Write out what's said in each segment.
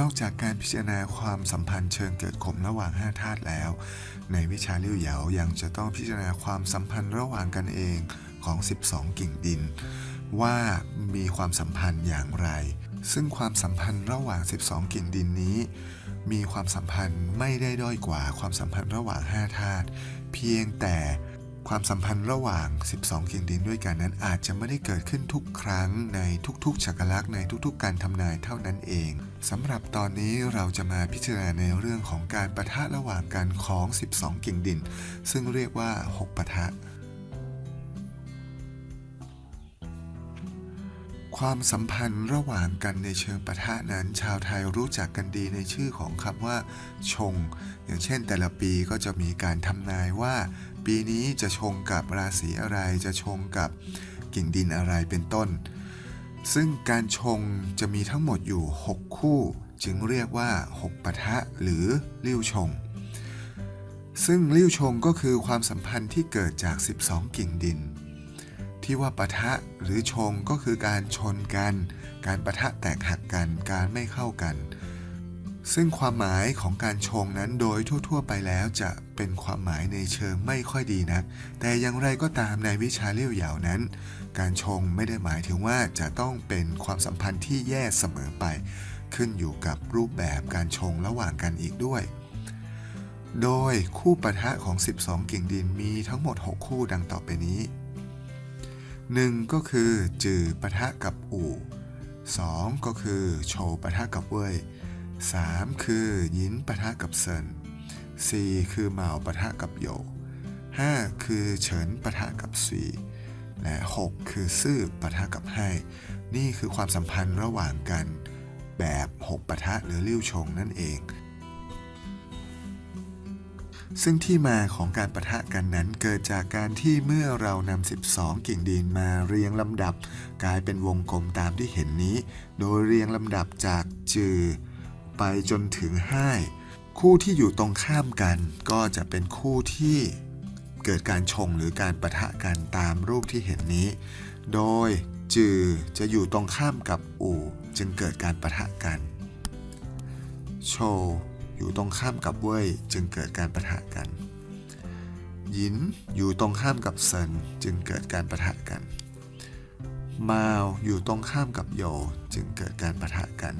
นอกจากการพิจารณาความสัมพันธ์เชิงเกิดข่มระหว่างห้าธาตุแล้ว ในวิชาเลี่ยวเหยายังจะต้องพิจารณาความสัมพันธ์ระหว่างกันเองของ 12 กิ่งดิน ว่ามีความสัมพันธ์อย่างไร ซึ่งความสัมพันธ์ระหว่าง 12 กิ่งดินนี้ มีความสัมพันธ์ไม่ได้ด้อยกว่าความสัมพันธ์ระหว่าง 5 ธาตุเพียงแต่ ความสัมพันธ์ระหว่าง 12เกิ่งดินด้วยกันนั้นอาจจะไม่ได้เกิดขึ้นทุกครั้งในทุกๆฉักลักษณ์ในทุกๆ การทำนายเท่านั้นเองสำหรับตอนนี้เราจะมาพิจารณาในเรื่องของการประทะระหว่างกันของ 12เกิ่งดิน ซึ่งเรียกว่า 6ปะทะความสัมพันธ์ระหว่างกันในเชิงปะทะนั้น ชาวไทยรู้จักกันดีในชื่อของคำว่า ชง อย่างเช่นแต่ละปีก็จะมีการทำนายว่า ปีนี้จะชงกับราศีอะไรจะชงกับกิ่งดินอะไรเป็นต้น ซึ่งการชงจะมีทั้งหมดอยู่ 6 คู่ จึงเรียกว่า 6ปะทะหรือลิ้วชง ซึ่งลิ้วชงก็คือความสัมพันธ์ที่เกิดจาก 12 กิ่งดิน ที่ว่าปะทะหรือชงก็คือการชนกัน การปะทะแตกหักกัน การไม่เข้ากัน ซึ่งความหมายของการชงนั้นโดยทั่ว ๆ ไปแล้วจะเป็นความหมายในเชิงไม่ค่อยดีนัก แต่อย่างไรก็ตามในวิชาเลี่ยวเหยาวนั้น การชงไม่ได้หมายถึงว่าจะต้องเป็นความสัมพันธ์ที่แย่เสมอไป ขึ้นอยู่กับรูปแบบการชงระหว่างกันอีกด้วย โดยคู่ปะทะของ 12 กิ่งดินมีทั้งหมด 6 คู่ดังต่อไปนี้ 1 ก็คือจือปะทะกับอู่ 2 ก็คือโชปะทะกับเว่ย 3 คือยินปะทะกับเซิน 4 คือเหมาปะทะกับโย 5 คือเฉินปะทะกับซีและ 6 คือซื่อปะทะกับไห้ นี่คือความสัมพันธ์ระหว่างกันแบบ 6ปะทะหรือลิ้วชงนั่นเอง ซึ่งที่มาของการประทะกันนั้นเกิดจากการที่เมื่อเรานำ 12 กิ่งดินมาเรียงลำดับ กลายเป็นวงกลมตามที่เห็นนี้ โดยเรียงลำดับจากจือ ไปจนถึงห้ายคู่ที่อยู่ตรงข้ามกันก็จะเป็นคู่ที่เกิดการชงหรือการประทะกันตามรูปที่เห็นนี้ โดยจือจะอยู่ตรงข้ามกับอู่จึงเกิดการประทะกัน โชอยู่ตรงข้ามกับเว่ยจึงเกิดการประทะกันหยินอยู่ตรงข้ามกับเซินจึงเกิดการประทะกัน มาวอยู่ตรงข้ามกับโยจึงเกิดการประทะกัน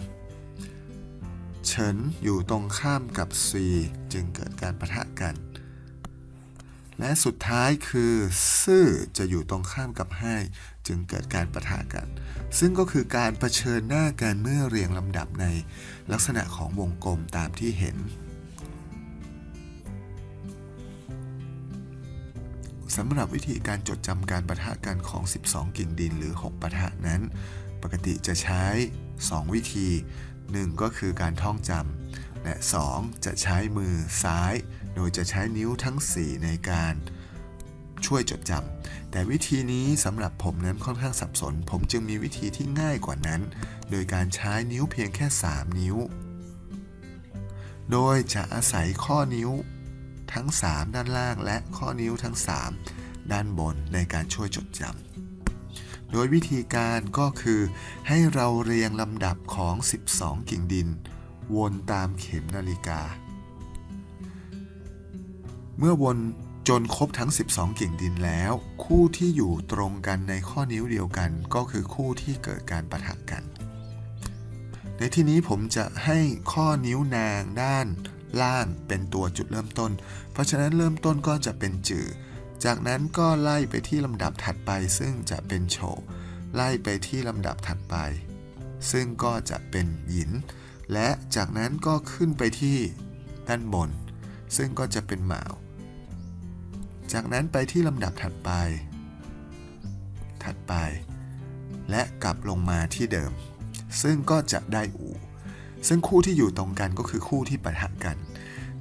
เฉินอยู่ตรงข้ามกับซีจึงเกิดการประทะกัน และสุดท้ายคือซื่อจะอยู่ตรงข้ามกับไห้จึงเกิดการประทะกัน ซึ่งก็คือการรเผชิญหน้ากันเมื่อเรียงลำดับในลักษณะของวงกลมตามที่เห็นสำหรับวิธีการจดจำการประทะกันของ 12 กิ่งดินหรือ 6ปะทะนั้น ปกติจะใช้ 2 วิธี 1 ก็คือการท่องจำและ 2 จะใช้มือซ้าย โดยจะใช้นิ้วทั้ง 4 ในการช่วยจดจำแต่วิธีนี้สำหรับผมนั้นค่อนข้างสับสน ผมจึงมีวิธีที่ง่ายกว่านั้น โดยการใช้นิ้วเพียงแค่ 3 นิ้ว โดยจะอาศัยข้อนิ้วทั้ง 3 ด้านล่างและข้อนิ้วทั้ง 3 ด้านบนในการช่วยจดจำ โดยวิธีการก็คือให้เราเรียงลำดับของ 12 กิ่งดิน วนตามเข็มนาฬิกา เมื่อวนจนครบทั้ง 12 กิ่งดินแล้ว คู่ที่อยู่ตรงกันในข้อนิ้วเดียวกัน ก็คือคู่ที่เกิดการประทะกัน ในที่นี้ผมจะให้ข้อนิ้วนางด้านล่างเป็นตัวจุดเริ่มต้น เพราะฉะนั้นเริ่มต้นก็จะเป็นจือ จากนั้นก็ไล่ไปที่ลำดับถัดไปซึ่งจะเป็นโฉไล่ไปที่ลำดับถัดไป ซึ่งก็จะเป็นหยิน และจากนั้นก็ขึ้นไปที่ด้านบน ซึ่งก็จะเป็นหมาว จากนั้นไปที่ลำดับถัดไป ถัดไป และกลับลงมาที่เดิม ซึ่งก็จะได้อูซึ่งคู่ที่อยู่ตรงกันก็คือคู่ที่ปะทะกัน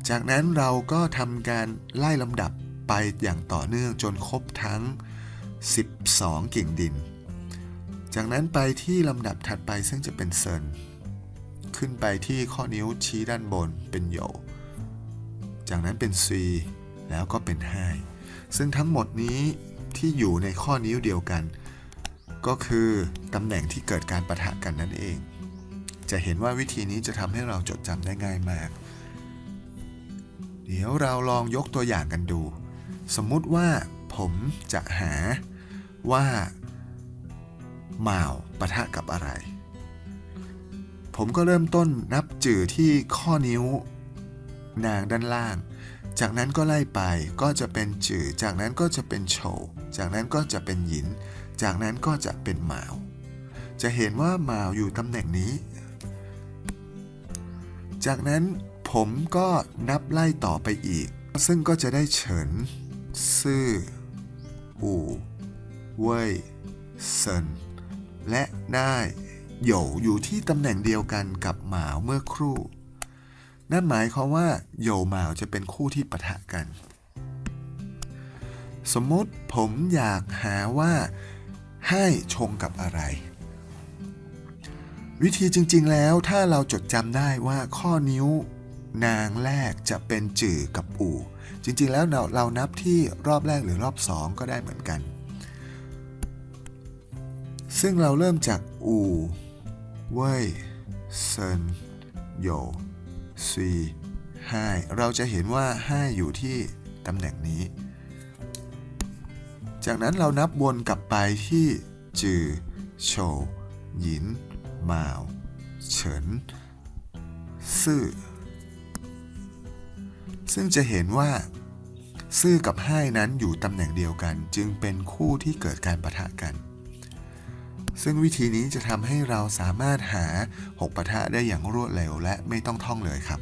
จากนั้นเราก็ทำการไล่ลำดับ ไปอย่างต่อเนื่องจนครบทั้ง 12 กิ่งดิน จากนั้นไปที่ลำดับถัดไปซึ่งจะเป็นเซิน ขึ้นไปที่ข้อนิ้วชี้ด้านบนเป็นโย จากนั้นเป็นซีแล้วก็เป็นไฮซึ่งทั้งหมดนี้ที่อยู่ในข้อนิ้วเดียวกัน ก็คือตำแหน่งที่เกิดการประทะกันนั่นเอง จะเห็นว่าวิธีนี้จะทำให้เราจดจำได้ง่ายมาก เดี๋ยวเราลองยกตัวอย่างกันดู สมมุติว่าผมจะหาว่าหมาวปะทะกับอะไร ผมก็เริ่มต้นนับจื่อที่ข้อนิ้วนางด้านล่าง จากนั้นก็ไล่ไปก็จะเป็นจื่อ จากนั้นก็จะเป็นโฉวจากนั้นก็จะเป็นหยิน จากนั้นก็จะเป็นหมาว จะเห็นว่าหมาวอยู่ตำแหน่งนี้ จากนั้นผมก็นับไล่ต่อไปอีก ซึ่งก็จะได้เฉิน ซื่อ อู่ เว่ยเซินและได้โหยวอยู่ที่ตำแหน่งเดียวกันกับหมาวเมื่อครู่ นั่นหมายความว่าโหยวหมาวจะเป็นคู่ที่ปะทะกัน สมมติผมอยากหาว่า ให้ชงกับอะไร วิธีจริงๆแล้วถ้าเราจดจำได้ว่าข้อนิ้ว นางแรกจะเป็นจื่อกับอู่ จริงๆแล้วเราเรานับที่รอบแรกหรือรอบสองก็ได้เหมือนกัน ซึ่งเราเริ่มจากอู่เว่ยเซินโหยซีไห้เราจะเห็นว่าไห้อยู่ที่ตำแหน่งนี้ จากนั้นเรานับวนกลับไปที่จือโฉวหยินหมาว เฉินซื่อ ซึ่งจะเห็นว่า ซื่อกับไห้นั้นอยู่ตำแหน่งเดียวกัน จึงเป็นคู่ที่เกิดการประทะกัน ซึ่งวิธีนี้จะทำให้เราสามารถหาหกปะทะได้อย่างรวดเร็วและไม่ต้องท่องเลยครับ